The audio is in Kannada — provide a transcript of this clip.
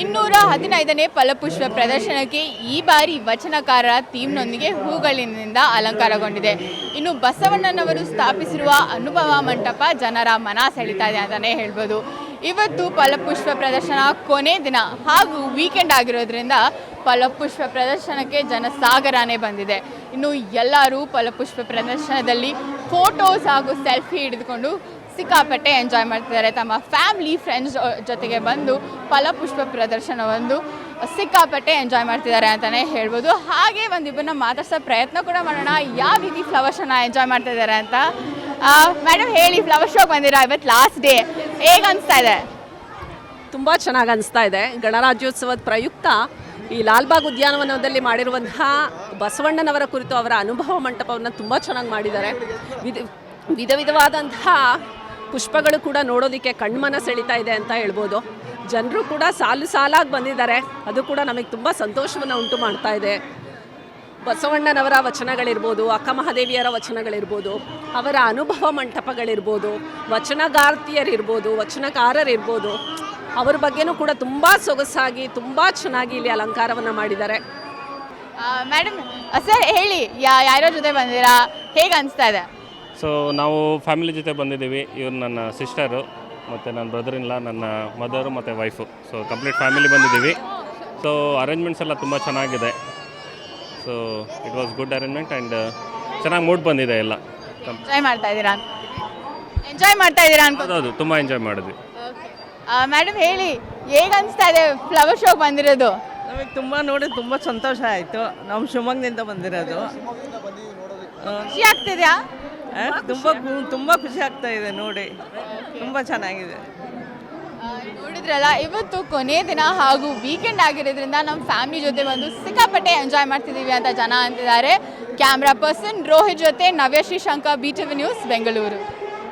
ಇನ್ನೂರ ಹದಿನೈದನೇ ಫಲಪುಷ್ಪ ಪ್ರದರ್ಶನಕ್ಕೆ ಈ ಬಾರಿ ವಚನಕಾರರ ಥೀಮ್ನೊಂದಿಗೆ ಹೂಗಳಿನಿಂದ ಅಲಂಕಾರಗೊಂಡಿದೆ. ಇನ್ನು ಬಸವಣ್ಣನವರು ಸ್ಥಾಪಿಸಿರುವ ಅನುಭವ ಮಂಟಪ ಜನರ ಮನ ಸೆಳಿತಾ ಇದೆ ಅಂತಲೇ ಹೇಳ್ಬೋದು. ಇವತ್ತು ಫಲಪುಷ್ಪ ಪ್ರದರ್ಶನ ಕೊನೆ ದಿನ ಹಾಗೂ ವೀಕೆಂಡ್ ಆಗಿರೋದ್ರಿಂದ ಫಲಪುಷ್ಪ ಪ್ರದರ್ಶನಕ್ಕೆ ಜನಸಾಗರನೇ ಬಂದಿದೆ. ಇನ್ನು ಎಲ್ಲರೂ ಫಲಪುಷ್ಪ ಪ್ರದರ್ಶನದಲ್ಲಿ ಫೋಟೋಸ್ ಹಾಗೂ ಸೆಲ್ಫಿ ಹಿಡಿದುಕೊಂಡು ಸಿಕ್ಕಾಪಟ್ಟೆ ಎಂಜಾಯ್ ಮಾಡ್ತಿದ್ದಾರೆ. ತಮ್ಮ ಫ್ಯಾಮಿಲಿ ಫ್ರೆಂಡ್ಸ್ ಜೊತೆಗೆ ಬಂದು ಫಲಪುಷ್ಪ ಪ್ರದರ್ಶನವೊಂದು ಸಿಕ್ಕಾಪಟ್ಟೆ ಎಂಜಾಯ್ ಮಾಡ್ತಿದ್ದಾರೆ ಅಂತಲೇ ಹೇಳ್ಬೋದು. ಹಾಗೆ ಒಂದಿಬ್ಬರನ್ನ ಮಾತಾಡ್ಸೋ ಪ್ರಯತ್ನ ಕೂಡ ಮಾಡೋಣ. ಯಾವ ರೀತಿ ಫ್ಲವರ್ ಶೋನ ಎಂಜಾಯ್ ಮಾಡ್ತಾ ಇದ್ದಾರೆ ಅಂತ? ಮೇಡಮ್ ಹೇಳಿ ಫ್ಲವರ್ ಶೋಗೆ ಬಂದಿರಾ? ಇವತ್ತು ಲಾಸ್ಟ್ ಡೇ ಹೇಗೆ ಅನಿಸ್ತಾ ಇದೆ? ತುಂಬ ಚೆನ್ನಾಗಿ ಅನಿಸ್ತಾ ಇದೆ. ಗಣರಾಜ್ಯೋತ್ಸವದ ಪ್ರಯುಕ್ತ ಈ ಲಾಲ್ಬಾಗ್ ಉದ್ಯಾನವನದಲ್ಲಿ ಮಾಡಿರುವಂತಹ ಬಸವಣ್ಣನವರ ಕುರಿತು ಅವರ ಅನುಭವ ಮಂಟಪವನ್ನು ತುಂಬ ಚೆನ್ನಾಗಿ ಮಾಡಿದ್ದಾರೆ. ವಿಧ ವಿಧ ವಿಧವಾದಂತಹ ಪುಷ್ಪಗಳು ಕೂಡ ನೋಡೋದಕ್ಕೆ ಕಣ್ಮನ ಸೆಳೀತಾ ಇದೆ ಅಂತ ಹೇಳ್ಬೋದು. ಜನರು ಕೂಡ ಸಾಲು ಸಾಲಾಗಿ ಬಂದಿದ್ದಾರೆ. ಅದು ಕೂಡ ನಮಗೆ ತುಂಬ ಸಂತೋಷವನ್ನು ಉಂಟು ಮಾಡ್ತಾ ಇದೆ. ಬಸವಣ್ಣನವರ ವಚನಗಳಿರ್ಬೋದು, ಅಕ್ಕ ಮಹಾದೇವಿಯರ ವಚನಗಳಿರ್ಬೋದು, ಅವರ ಅನುಭವ ಮಂಟಪಗಳಿರ್ಬೋದು, ವಚನಗಾರ್ತಿಯರಿರ್ಬೋದು, ವಚನಕಾರರಿರ್ಬೋದು, ಅವ್ರ ಬಗ್ಗೆನೂ ಕೂಡ ತುಂಬ ಸೊಗಸಾಗಿ, ತುಂಬ ಚೆನ್ನಾಗಿ ಇಲ್ಲಿ ಅಲಂಕಾರವನ್ನು ಮಾಡಿದ್ದಾರೆ. ಮೇಡಮ್ ಸರ್ ಹೇಳಿ, ಯಾ ಯಾರ್ಯಾರ ಜೊತೆ ಬಂದಿರಾ? ಹೇಗೆ ಅನಿಸ್ತಾ ಇದೆ? ಸೊ ನಾವು ಫ್ಯಾಮಿಲಿ ಜೊತೆ ಬಂದಿದ್ದೀವಿ. ಇವ್ರು ನನ್ನ ಸಿಸ್ಟರು ಮತ್ತು ನನ್ನ ಬ್ರದರ್ ಇಲ್ಲ ನನ್ನ ಮದರು ಮತ್ತು ವೈಫು ಸೊ ಕಂಪ್ಲೀಟ್ ಫ್ಯಾಮಿಲಿ ಬಂದಿದ್ದೀವಿ. ಸೊ ಅರೇಂಜ್ಮೆಂಟ್ಸ್ ಎಲ್ಲ ತುಂಬ ಚೆನ್ನಾಗಿದೆ. So it was good arrangement and ಚೆನ್ನಾಗಿ ಮೂಡ್ ಬಂದಿದೆ ಎಲ್ಲ. ಎಂಜಾಯ್ ಮಾಡ್ತಾ ಇದ್ದೀರಾ? ಎಂಜಾಯ್ ಮಾಡ್ತಾ ಇದ್ದೀರಾ ಅಂತ ಹೌದು ತುಂಬ ಎಂಜಾಯ್ ಮಾಡಿದ್ವಿ. ಮೇಡಮ್ ಹೇಳಿ ಹೇಗೆ ಅನಿಸ್ತಾ ಇದೆ ಫ್ಲವರ್ ಶೋಗೆ ಬಂದಿರೋದು? ನಮಗೆ ತುಂಬ ನೋಡಿ ತುಂಬ ಸಂತೋಷ ಆಯಿತು. ನಾವು ಶಿವಮೊಗ್ಗದಿಂದ ಬಂದಿರೋದು. ಖುಷಿ ಆಗ್ತಿದ್ಯಾ? ತುಂಬ ತುಂಬ ಖುಷಿ ಆಗ್ತಾ ಇದೆ ನೋಡಿ. ತುಂಬ ಚೆನ್ನಾಗಿದೆ. ನೋಡಿದ್ರಲ್ಲ ಇವತ್ತು ಕೊನೆ ದಿನ ಹಾಗೂ ವೀಕೆಂಡ್ ಆಗಿರೋದ್ರಿಂದ ನಮ್ಮ ಫ್ಯಾಮಿಲಿ ಜೊತೆ ಬಂದು ಸಿಕ್ಕಾಪಟ್ಟೆ ಎಂಜಾಯ್ ಮಾಡ್ತಿದ್ದೀವಿ ಅಂತ ಜನ ಅಂತಿದ್ದಾರೆ. ಕ್ಯಾಮ್ರಾ ಪರ್ಸನ್ ರೋಹಿತ್ ಜೊತೆ Navyashree Shankar B T V news Bengaluru